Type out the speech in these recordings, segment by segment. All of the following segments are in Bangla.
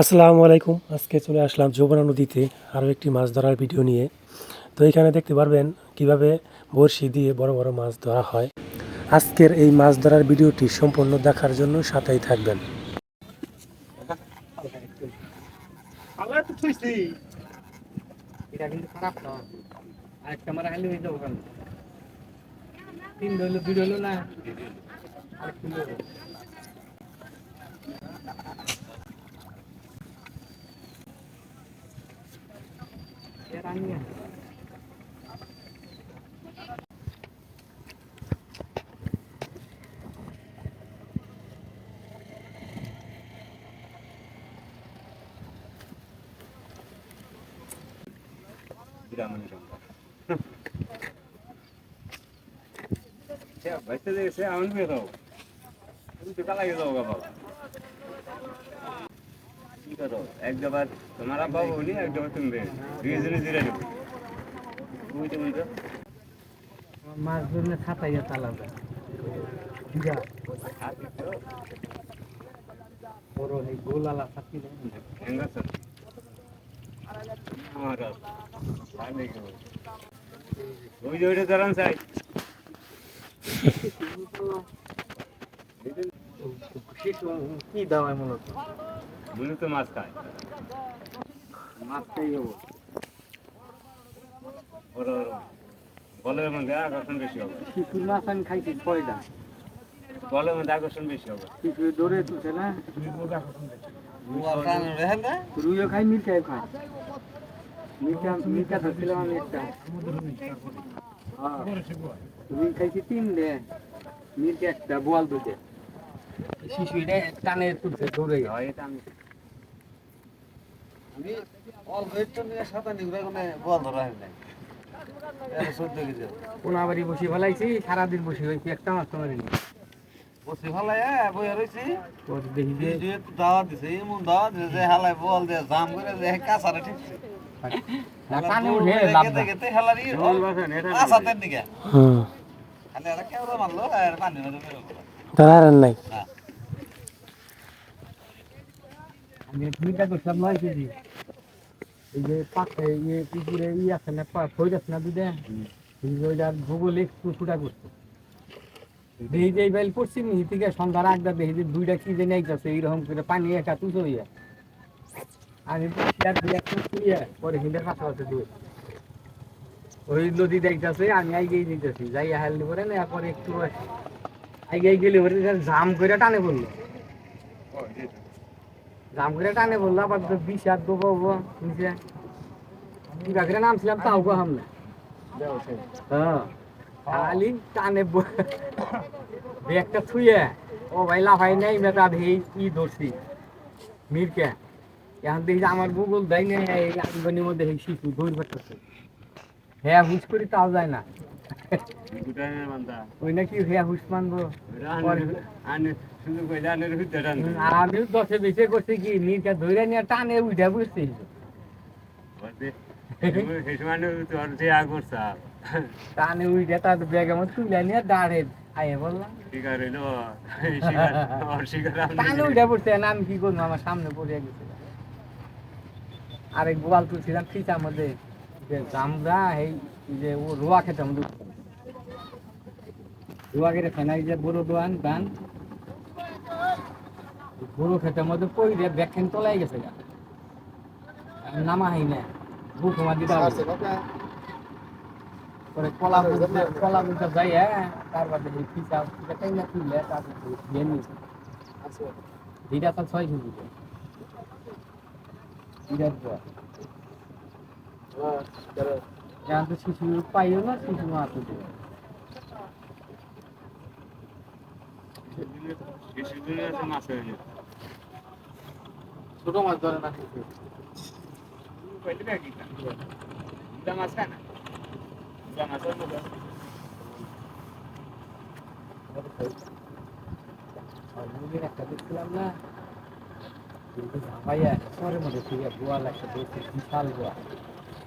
আসসালামু আলাইকুম। আজকে চলে আসলাম যমুনা নদীতে আরও একটি মাছ ধরার ভিডিও নিয়ে। তো এখানে দেখতে পারবেন কীভাবে বড়শি দিয়ে বড় বড় মাছ ধরা হয়। আজকের এই মাছ ধরার ভিডিওটি সম্পূর্ণ দেখার জন্য সাথেই থাকবেন। না ক্যামেরা হাইলে হয়ে যাব কেন তিন হইল দুই হইল না আরেক তিন হইল। এ রানিয়া। বাইতে দেখেছে আমি বেরো তুমি তো কালা গেছো বাবা কি করো এক জবার তোমার আব্বা বলি এক জবার তুমি বের দুইজনে জিরে নেব বুঝতে আমার মাছ ধরলে খাতাইয়া বিরা বড় এই গোলালা আমার ওই যে ওইটা ধরান চাই কি দাওয়ায় মূলত মনে তো মাছ খায়। মাছটাই হব। ওর বলের মধ্যে আকর্ষণ বেশি হবে। শিশুর মাছ আমি খাইছি ছয়টা বলের মধ্যে আকর্ষণ বেশি হবে। শিশুর দৌড়ে তুলছে না? রুইও খাই খাই ধরছিলাম আমি একটা। হ্যাঁ। রুই খাইছি তিন দে। একটা বোয়াল দুটে শিশু এটা টানে তুলছে দৌড়ে। হয় এটা আমি অল্প একটু নিয়ে সাঁতার নিয়ে কোনো বল ধরা নাই। কেজি। কোনাবাড়ি বসে ফেলাইছি সারাদিন বসে হয়েছি একটা মাছ তো মারিনি বসে ভালাই বই রয়েছি দেখি যে যেহেতু দাওয়াত দিছে এমন দাওয়াত দিছে যে হালাই বল দিয়ে জাম করে যে কাঁচারে ঠিকছে। না, উঠে লাভ গেতে হেলারি বল বাসেন এটা কাঁচাতে দিকে। খালি একটা কেমন মারলো আর পানি মেরে মেরে গেলো। আর নাই। মিরকা করছিলাম নয় কেজি এই যে পাখে ইয়ে পুকুরে ই আছে না ফইর আছে না দুধে ওইটার ভূগোলে একটু ফুটা করছে। দেখি যে বাইল পড়ছি নি থেকে সন্ধ্যার আগটা দেখি যে দুইটা কি যে নাইতেছে এইরকম করে পানি একা তুই হইয়া। আমি পরে হিন্দে কাছে দিয়ে ওই নদী দেখতেছে আমি দিতেছি যাই হাল পরে না পরে একটু আইগেই গেলে পরে জাম করে টানে পড়ল। জাম করে টানে বলল, আবার তো বিশ হাত দেবো নিচে। কি বাকরে নামছিলাম, তাও গো হামলে হ্যাঁ। খালি টানে ব্যাগটা থুয়ে, ও ভাই লাফাই নাই মেটা ভেই কি ধরছি? মিরকে। এখন দেখি আমার গুগল দেয় না এই আঙ্গনের মধ্যে শিশু দৌড় পাঠাচ্ছে হ্যাঁ হুশ করি তাও যায় না। ওই নাকি হ্যাঁ হুশ মানবো। আমিও দশে বেশি করছি কি মিরকে ধরে নিয়ে টানে উঠে বুঝছি আগরছা টানে উঠে তার ব্যাগ আমার তুলে নিয়ে দাঁড়ে। আয়ে বললাম। টানে উঠে পড়ছে না আমি কি করব? আমার সামনে পড়ে গেছে। আরেক গোয়াল তুলছিলাম ফিচার মধ্যে। যে জামরা এই যে ও রোয়া খেতে আমাদের রোয়া খেতে ফেনাই যে বড় দোয়ান গান বড় খেতের মধ্যে পড়ে ব্যাখ্যান তোলাই গেছে গা। নামা হয় না বুক আমার দিতে পরে কলা বুঝতে কলা বুঝতে যাই হ্যাঁ তারপর দেখি পিসা পিসা তাই না তুললে তারপর দিয়ে নিয়েছে দুইটা তো ছয় কেজি দুইটা দেওয়া এখন তো শিশু পাইও না শিশু হইল ছোট মাছ ধরে না মাছ খায় না মাছ একটা দেখছিলাম না কিন্তু ভাইয়া পরে মধ্যে ঠিক আছে গোয়াল একটা দেখছি বিশাল গোয়া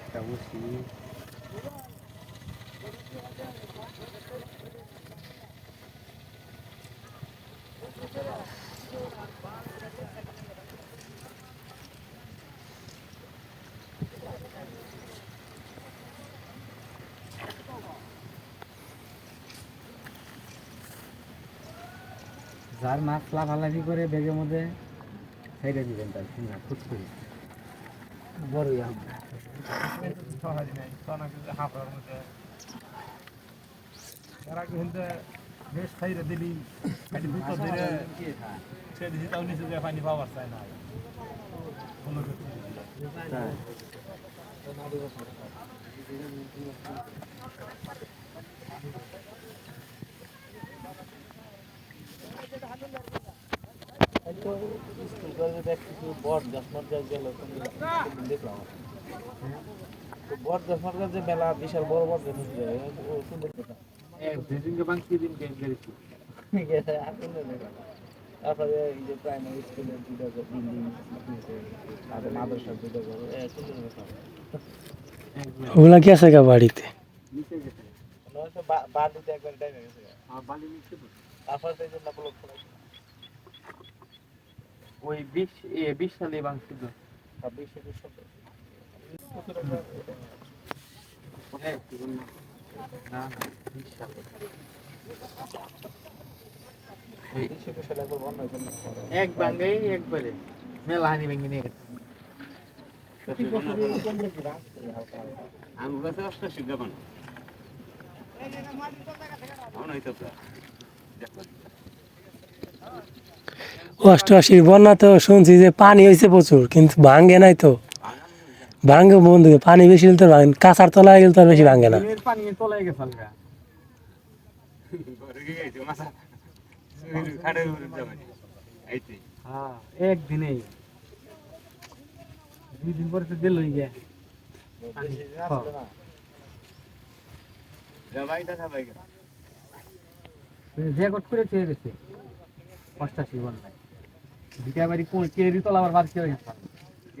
একটা বসি। যার মাছ লাফালাফি করে বেগের মধ্যে ছেড়ে দিবেন তার ফুট করে বড়ই আম। বেশ খাইরে দিলি খালি দুটো দিলে সে দিছি তাও নিচে বট গাছ মট গাছ গেল দেখলাম বট গাছ। যে মেলা বিশাল বড় বট গাছ তারপরে এই যে প্রাইমারি স্কুলের দুটো বিল্ডিং তারপরে মাদ্রাসার দুটো সুন্দর ওগুলা কি আছে গা বাড়িতে নিচে গেছে হচ্ছে বা- বার দিতে একবার হয়ে। তারপরে তো এই জন্য ব্লক করা ওই বিশ এ বিশ সালে একুশ না না বিশ সালে। একুশ সালে না? এক বাঙ্গে একবারে মেলা হানি ভেঙে নিয়ে গেছে। অষ্টাশি গাবান আমার হইতো দেখো অষ্টআশির বন্যা তো শুনছি যে পানি হয়েছে প্রচুর কিন্তু ভাঙ্গে নাই তো। ভাঙ্গে বন্ধু পানি বেশি হলে তো ভাঙে কাঁচার তলায় গেলে তো আর বেশি ভাঙ্গে না। এইতে হ্যাঁ একদিনেই। দুই দিন পরে তো দিল হয়ে যায় যাবাই দেখা পাই রেকর্ড করে চেয়ে গেছে অষ্টাশি বন্যায়। দুটা বাড়ি কোন চেরি তলা আবার বাদ করে গেছে? কি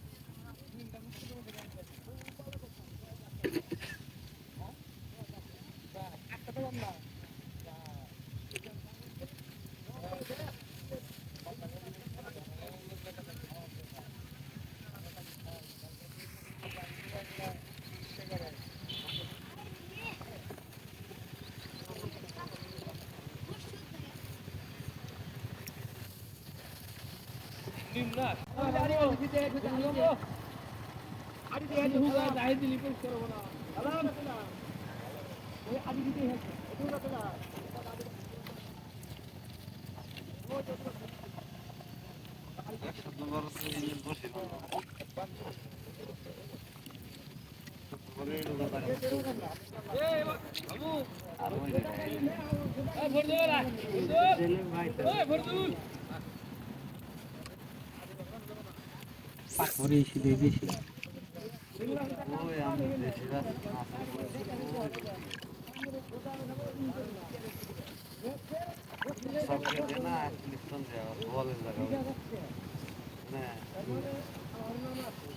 কিছু বাংলাদেশ যে দিন তুই পানি এবারে আরও পানি বাসানি হলে আই সালটা বা হ্যাঁ একবার খাইছে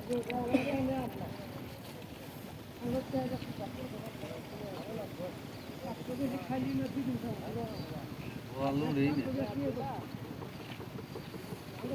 তো ওটা নিয়ে সালটা দেখলামই না তো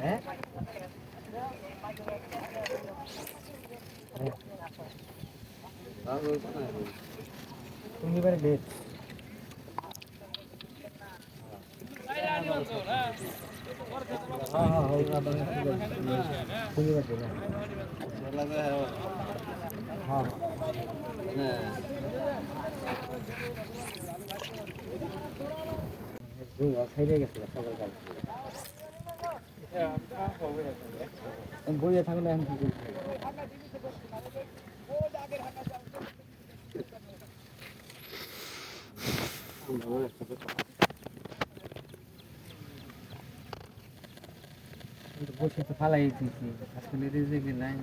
হ্যাঁ তুমি এবারে হ্যাঁ খাইতে গেছিল সকাল কাল বইয়ে থাকলে এখন কি করতে বসে তো ফালাই দিয়েছি। রেজেকে নাই।